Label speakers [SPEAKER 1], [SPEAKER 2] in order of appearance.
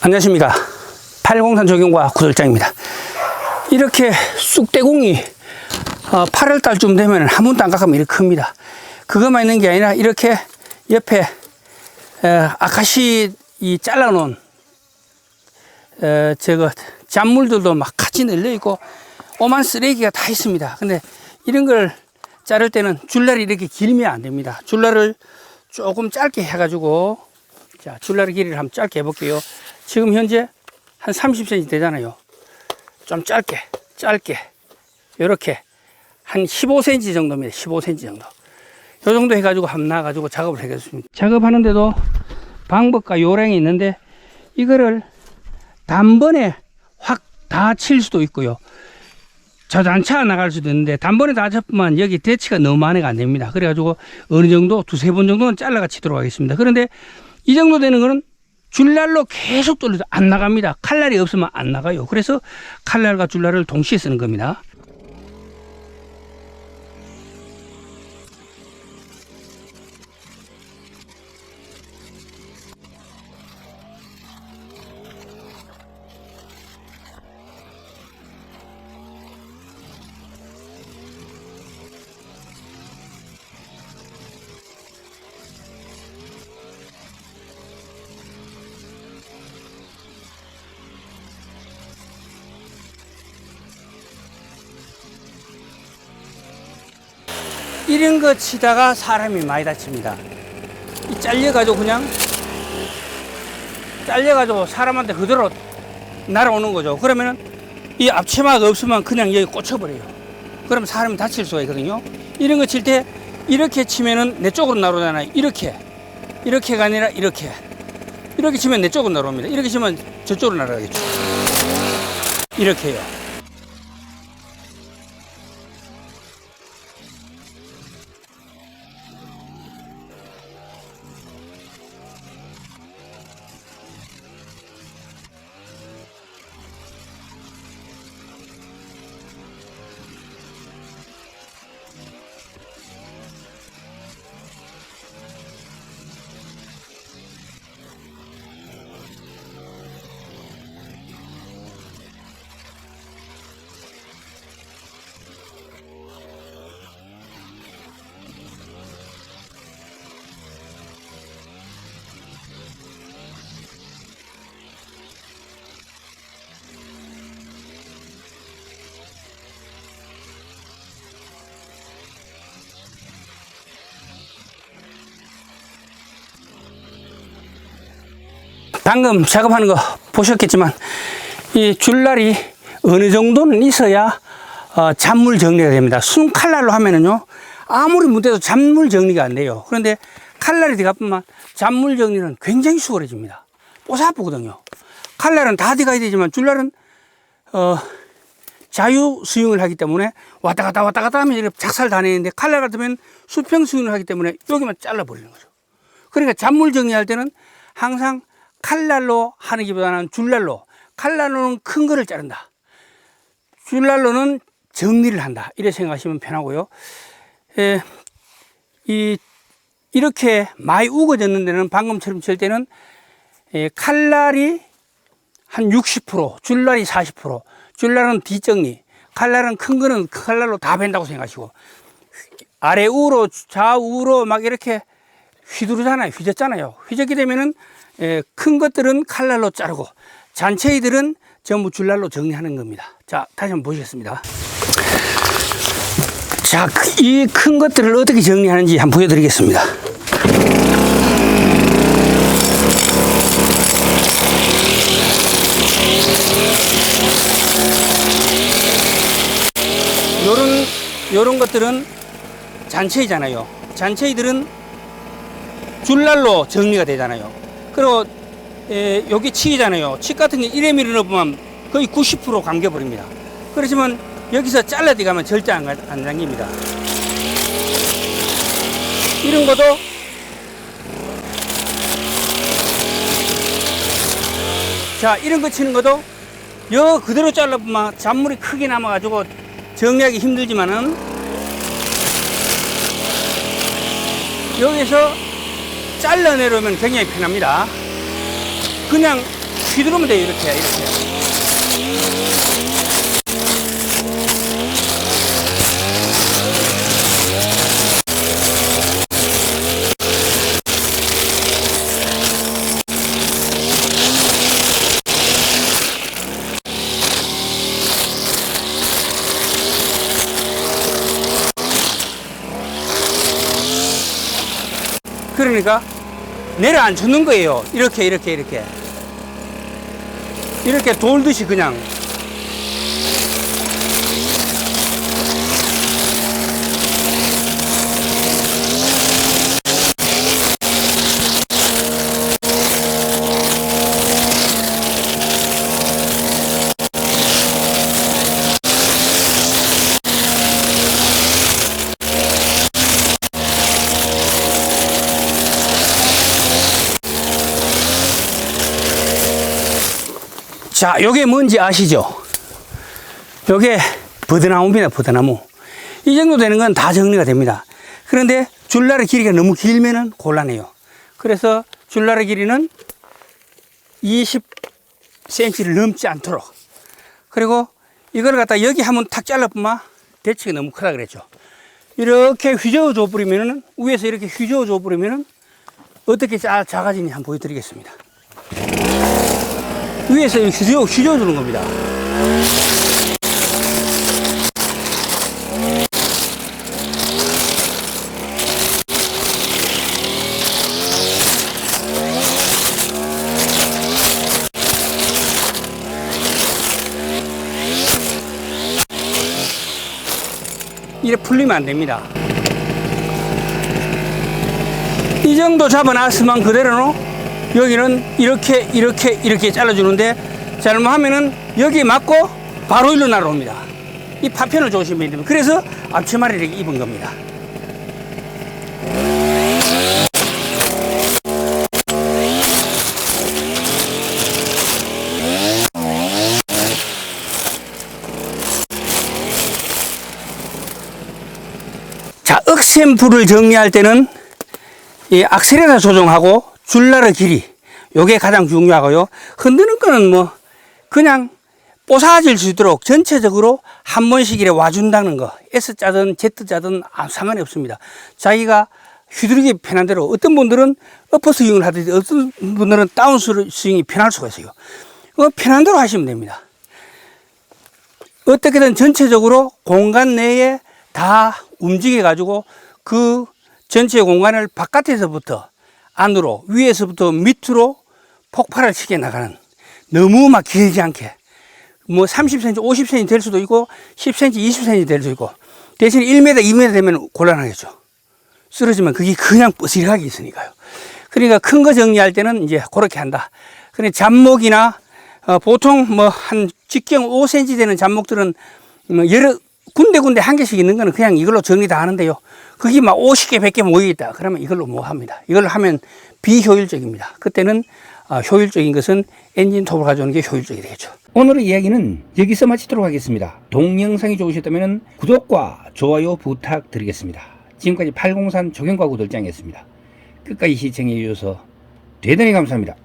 [SPEAKER 1] 안녕하십니까. 803 조경과 구설장입니다. 이렇게 쑥대공이 8월 달쯤 되면 한 번도 안 깎으면 이렇게 큽니다. 그것만 있는 게 아니라 이렇게 옆에 에, 아카시 이 잘라놓은 에, 저거 잔물들도 막 같이 널려 있고 오만 쓰레기가 다 있습니다. 근데 이런 걸 자를 때는 줄날이 이렇게 길면 안 됩니다. 줄날을 조금 짧게 해가지고 자 줄날 길이를 한번 짧게 해볼게요. 지금 현재 한 30cm 되잖아요. 좀 짧게 짧게 이렇게 한 15cm 정도입니다. 15cm 정도. 요 정도 해가지고 한번 나가지고 작업을 하겠습니다. 작업하는데도 방법과 요령이 있는데 이거를 단번에 확 다 칠 수도 있고요. 자단차 나갈 수도 있는데 단번에 다 잡으면 여기 대치가 너무 많이가 안 됩니다. 그래가지고 어느 정도 두세 번 정도는 잘라가 치도록 하겠습니다. 그런데 이 정도 되는 거는 줄날로 계속 돌려도 안 나갑니다. 칼날이 없으면 안 나가요. 그래서 칼날과 줄날을 동시에 쓰는 겁니다. 이런 거 치다가 사람이 많이 다칩니다. 이 잘려가지고 그냥 잘려가지고 사람한테 그대로 날아오는 거죠. 그러면은 이 앞치마가 없으면 그냥 여기 꽂혀버려요. 그러면 사람이 다칠 수가 있거든요. 이런 거 칠 때 이렇게 치면은 내 쪽으로 날아오잖아요. 이렇게. 이렇게가 아니라 이렇게. 이렇게 치면 내 쪽으로 날아옵니다. 이렇게 치면 저쪽으로 날아가겠죠. 이렇게요. 방금 작업하는 거 보셨겠지만 이 줄날이 어느 정도는 있어야 어, 잔물 정리가 됩니다. 순 칼날로 하면은요 아무리 문대도 잔물 정리가 안 돼요. 그런데 칼날이 들어가면 잔물 정리는 굉장히 수월해집니다. 뽀사쁘거든요. 칼날은 다 들어가야 되지만 줄날은 어, 자유 스윙을 하기 때문에 왔다 갔다 왔다 갔다 하면 이렇게 작살 다 내는데 칼날 같으면 수평 스윙을 하기 때문에 여기만 잘라버리는 거죠. 그러니까 잔물 정리할 때는 항상 칼날로 하는 것보다는 줄날로 칼날로는 큰 거를 자른다. 줄날로는 정리를 한다. 이렇게 생각하시면 편하고요. 에, 이, 이렇게 많이 우거졌는 데는 방금처럼 칠 때는 에, 칼날이 한 60%, 줄날이 40%, 줄날은 뒷정리, 칼날은 큰 거는 칼날로 다 벤다고 생각하시고, 아래 우로, 좌우로 막 이렇게 휘두르잖아요. 휘졌잖아요. 휘졌게 되면은 에, 큰 것들은 칼날로 자르고 잔체이들은 전부 줄날로 정리하는 겁니다. 자, 다시 한번 보시겠습니다. 자, 이 큰 것들을 어떻게 정리하는지 한번 보여드리겠습니다. 요런, 요런 것들은 잔체이잖아요. 잔체이들은 줄날로 정리가 되잖아요. 그리고 에, 여기 칙이잖아요. 칙 같은 게 1회 미를 넣으면 거의 90% 감겨버립니다. 그렇지만 여기서 잘라디 가면 절대 안, 가- 안 당깁니다. 이런 것도 자 이런 거 치는 것도 여 그대로 잘라보면 잔물이 크게 남아가지고 정리하기 힘들지만은 여기서 잘라내려면 굉장히 편합니다. 그냥 휘두르면 돼요, 이렇게, 이렇게. 그러니까 내려앉는 거예요. 이렇게, 이렇게, 이렇게. 이렇게 돌듯이 그냥. 자, 요게 뭔지 아시죠? 요게 버드나무입니다, 버드나무. 이 정도 되는 건 다 정리가 됩니다. 그런데 줄날의 길이가 너무 길면은 곤란해요. 그래서 줄날의 길이는 20cm를 넘지 않도록. 그리고 이걸 갖다 여기 한번 탁 잘라보면 대치가 너무 크다 그랬죠. 이렇게 휘저어 줘 버리면은 위에서 이렇게 휘저어 줘 버리면은 어떻게 짜, 작아지는지 한번 보여드리겠습니다. 위에서 이렇게 휘저, 휘저어 주는 겁니다. 이래 풀리면 안 됩니다. 이 정도 잡아놨으면 그대로는 여기는 이렇게 이렇게 이렇게 잘라주는데 잘못하면은 여기 맞고 바로 일로 날아옵니다. 이 파편을 조심해야 됩니다. 그래서 앞치마를 이렇게 입은 겁니다. 자, 억센풀을 정리할 때는 이 악셀에다 조정하고 줄날의 길이 요게 가장 중요하고요. 흔드는 거는 뭐 그냥 뽀사질 수 있도록 전체적으로 한 번씩 이래 와준다는 거 S자든 Z자든 아무 상관이 없습니다. 자기가 휘두르기 편한 대로 어떤 분들은 어퍼 스윙을 하듯이 어떤 분들은 다운 스윙이 편할 수가 있어요. 어, 편한 대로 하시면 됩니다. 어떻게든 전체적으로 공간 내에 다 움직여 가지고 그 전체 공간을 바깥에서부터 안으로 위에서부터 밑으로 폭발을 시켜 나가는 너무 막 길지 않게 뭐 30cm, 50cm 될 수도 있고 10cm, 20cm 될 수도 있고 대신 1m, 2m 되면 곤란하겠죠. 쓰러지면 그게 그냥 뻐슬하게 있으니까요. 그러니까 큰 거 정리할 때는 이제 그렇게 한다. 그런데 잡목이나 어, 보통 뭐 한 직경 5cm 되는 잡목들은 뭐 여러 군데군데 한 개씩 있는 거는 그냥 이걸로 정리 다 하는데요. 그게 막 50개, 100개 모여있다. 그러면 이걸로 뭐 합니다. 이걸로 하면 비효율적입니다. 그때는 어, 효율적인 것은 엔진 톱을 가져오는 게 효율적이 되겠죠. 오늘의 이야기는 여기서 마치도록 하겠습니다. 동영상이 좋으셨다면 구독과 좋아요 부탁드리겠습니다. 지금까지 803 조경과 구 돌장이었습니다. 끝까지 시청해 주셔서 대단히 감사합니다.